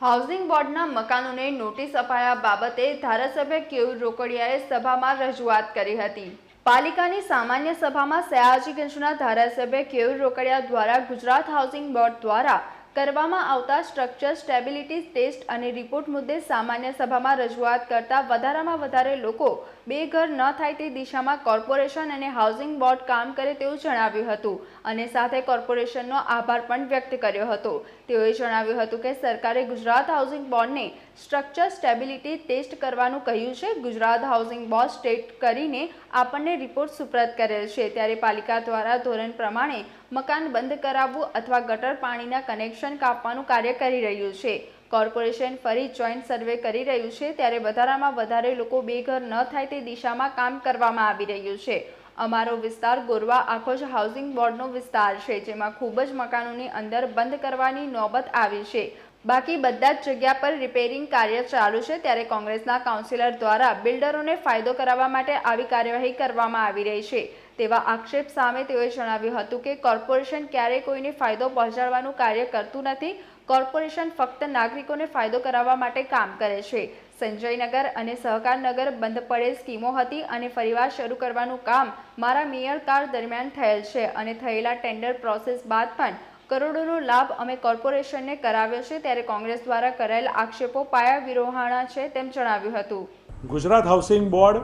Housing બોર્ડના મકાનોને notice અપાયા બાબતે ધારાસભ્ય કેયુર રોકડિયાએ સભામાં રજૂઆત કરી હતી. પાલિકાની સામાન્ય સભામાં સયાજીગંજના ધારાસભ્ય કેયુર રોકડિયા દ્વારા ગુજરાત હાઉસિંગ બોર્ડ દ્વારા કરવામાં આવતા સ્ટ્રક્ચર સ્ટેબિલિટી ટેસ્ટ અને રિપોર્ટ મુદ્દે સામાન્ય સભામાં રજૂઆત કરતા વધારામાં વધારે લોકો બેઘર ન થાય તે દિશામાં કોર્પોરેશન અને હાઉસિંગ બોર્ડ કામ કરે તેવું જણાવ્યું હતું અને સાથે કોર્પોરેશનનો આભાર પણ વ્યક્ત કર્યો હતો. તેઓએ જણાવ્યું હતું કે સરકારે ગુજરાત હાઉસિંગ બોર્ડને સ્ટ્રક્ચર સ્ટેબિલિટી ટેસ્ટ કરવાનું કહ્યું છે. ગુજરાત હાઉસિંગ બોર્ડ સ્ટેટ કરીને આપણને રિપોર્ટ સુપ્રત કરેલ છે. ત્યારે પાલિકા દ્વારા ધોરણ પ્રમાણે મકાન બંધ કરાવવું અથવા ગટર પાણીના કનેક્શન કાપવાનું કાર્ય કરી રહ્યું છે. કોર્પોરેશન ફરી જોઈન્ટ સર્વે કરી રહ્યું છે. ત્યારે વધારામાં વધારે લોકો બેઘર ન થાય તે દિશામાં કામ કરવામાં આવી રહ્યું છે. અમારો વિસ્તાર ગોરવા આખો જ હાઉસિંગ બોર્ડનો વિસ્તાર છે, જેમાં ખૂબ જ મકાનોની અંદર બંધ કરવાની નોબત આવી છે. બાકી બધા જ જગ્યા પર રિપેરિંગ કાર્ય ચાલુ છે, ત્યારે કોંગ્રેસના કાઉન્સિલર દ્વારા બિલ્ડરોને ફાયદો કરાવવા માટે આવી કાર્યવાહી કરવામાં આવી રહી છે. તેવા આક્ષેપ સામે તેઓએ જણાવ્યું હતું કે, કોર્પોરેશન ક્યારેય કોઈને ફાયદો પહોંચાડવાનું કાર્ય કરતું નથી. કોર્પોરેશન ફક્ત નાગરિકોને ફાયદો કરાવવા માટે કામ કરે છે. સંજયનગર અને સહકારનગર બંધ પડેલ સ્કીમો હતી અને ફરીવાર શરૂ કરવાનું કામ મારા મેયરકાળ દરમિયાન થયેલ છે અને થયેલા ટેન્ડર પ્રોસેસ બાદ પણ કરોડોનો લાભ અમે કોર્પોરેશનને કરાવ્યો છે ત્યારે કોંગ્રેસ દ્વારા કરાયેલ આક્ષેપો પાયા વિરોહાણા છે તેમ જણાવ્યું હતું. ગુજરાત હાઉસિંગ બોર્ડ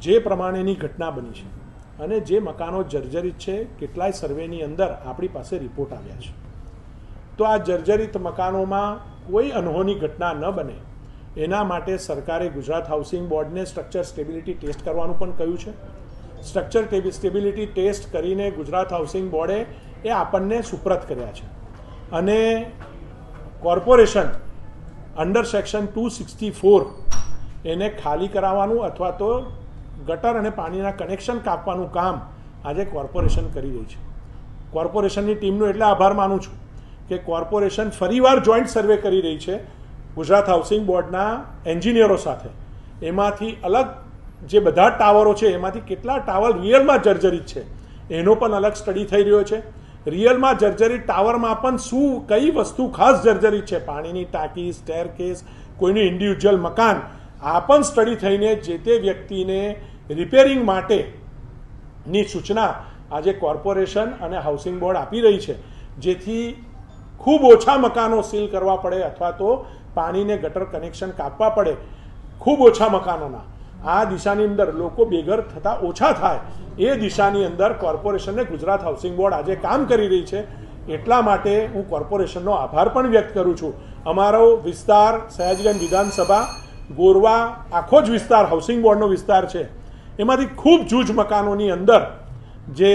જે પ્રમાણેની ઘટના બની છે અને જે મકાનો જર્જરિત છે, કેટલાય સર્વેની અંદર આપણી પાસે રિપોર્ટ આવ્યા છે. તો આ જર્જરિત મકાનોમાં કોઈ અનહોની ઘટના ન બને એના માટે સરકારે ગુજરાત હાઉસિંગ બોર્ડને સ્ટ્રક્ચર સ્ટેબિલિટી ટેસ્ટ કરવાનું પણ કહ્યું છે. સ્ટ્રક્ચર સ્ટેબિલિટી ટેસ્ટ કરીને ગુજરાત હાઉસિંગ બોર્ડે એ આપણને સુપ્રત કર્યા છે. અને corporation under section two sixty four એને ખાલી કરાવવાનું અથવા તો ગટર અને પાણીના કનેક્શન કાપવાનું કામ આજે કોર્પોરેશન કરી રહી છે. કોર્પોરેશનની ટીમનો એટલે આભાર માનું છું કે કોર્પોરેશન ફરીવાર જોઈન્ટ સર્વે કરી રહી છે ગુજરાત હાઉસિંગ બોર્ડના એન્જિનિયરો સાથે. એમાંથી અલગ જે બધા ટાવરો છે, એમાંથી કેટલા ટાવર રિયલમાં જર્જરિત છે, એનો પણ અલગ સ્ટડી થઈ રહ્યો છે. રિયલમાં જર્જરિત ટાવરમાં પણ શું, કઈ વસ્તુ ખાસ જર્જરિત છે? પાણીની ટાંકી સ્ટેર કેસ કોઈનું ઇન્ડિવિજ્યુઅલ મકાન, આ પણ સ્ટડી થઈને જે તે વ્યક્તિને રિપેરિંગ માટેની સૂચના આજે કોર્પોરેશન અને હાઉસિંગ બોર્ડ આપી રહી છે. જેથી ખૂબ ઓછા મકાનો સીલ કરવા પડે અથવા તો પાણીને ગટર કનેક્શન કાપવા પડે, ખૂબ ઓછા મકાનોના. આ દિશાની અંદર લોકો બેઘર થતા ઓછા થાય. એ દિશાની અંદર કોર્પોરેશનને ગુજરાત હાઉસિંગ બોર્ડ આજે કામ કરી રહી છે. એટલા માટે હું કોર્પોરેશનનો આભાર પણ વ્યક્ત કરું છું. અમારો વિસ્તાર સયાજીગંજ વિધાનસભા, ગોરવા, આખો જ વિસ્તાર હાઉસિંગ બોર્ડનો વિસ્તાર છે. એમાંથી ખૂબ જૂજ મકાનોની અંદર જે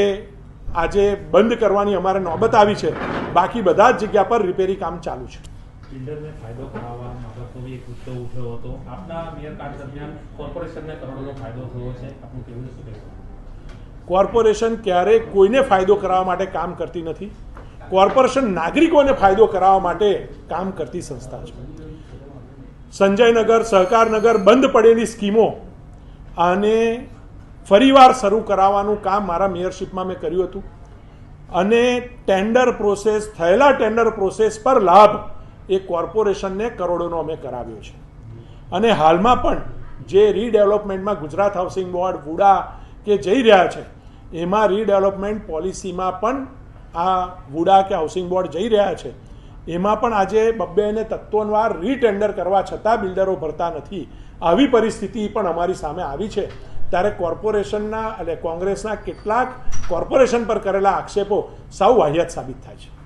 આજે બંધ કરવાની અમારે નોબત આવી છે. બાકી બધા જ જગ્યા પર રિપેરી કામ ચાલુ છે. બિલ્ડરને ફાયદો કરાવવા બાબતનો બી એક મુદ્દો ઉઠ્યો હતો. આપના મેયર કાર્ડ દરમિયાન કોર્પોરેશનને કરોડોનો ફાયદો થયો છે. આપનું કેવું શું કહેવું કોર્પોરેશન ક્યારેય કોઈને ફાયદો કરાવવા માટે કામ કરતી નથી. કોર્પોરેશન નાગરિકોને ફાયદો કરાવવા માટે કામ કરતી સંસ્થા છે. સંજયનગર, સહકારનગર બંધ પડેલી સ્કીમો અને ફરીવાર શરૂ કરાવવાનું કામ મારા મેયરશીપમાં મેં કર્યું હતું. અને ટેન્ડર પ્રોસેસ, થયેલા ટેન્ડર પ્રોસેસ પર લાભ એ કોર્પોરેશનને કરોડોનો અમે કરાવ્યો છે. અને હાલમાં પણ જે રીડેવલપમેન્ટમાં ગુજરાત હાઉસિંગ બોર્ડ, વુડા કે જઈ રહ્યા છે, એમાં રીડેવલપમેન્ટ પોલિસીમાં પણ આ વુડા કે હાઉસિંગ બોર્ડ જઈ રહ્યા છે. એમાં પણ આજે બબ્બે અને તત્વોનવાર રીટેન્ડર કરવા છતાં બિલ્ડરો ભરતા નથી. આવી પરિસ્થિતિ પણ અમારી સામે આવી છે. ત્યારે કોર્પોરેશનના એટલે કોંગ્રેસના કેટલાક કોર્પોરેશન પર કરેલા આક્ષેપો સૌ વાહિયાત સાબિત થાય છે.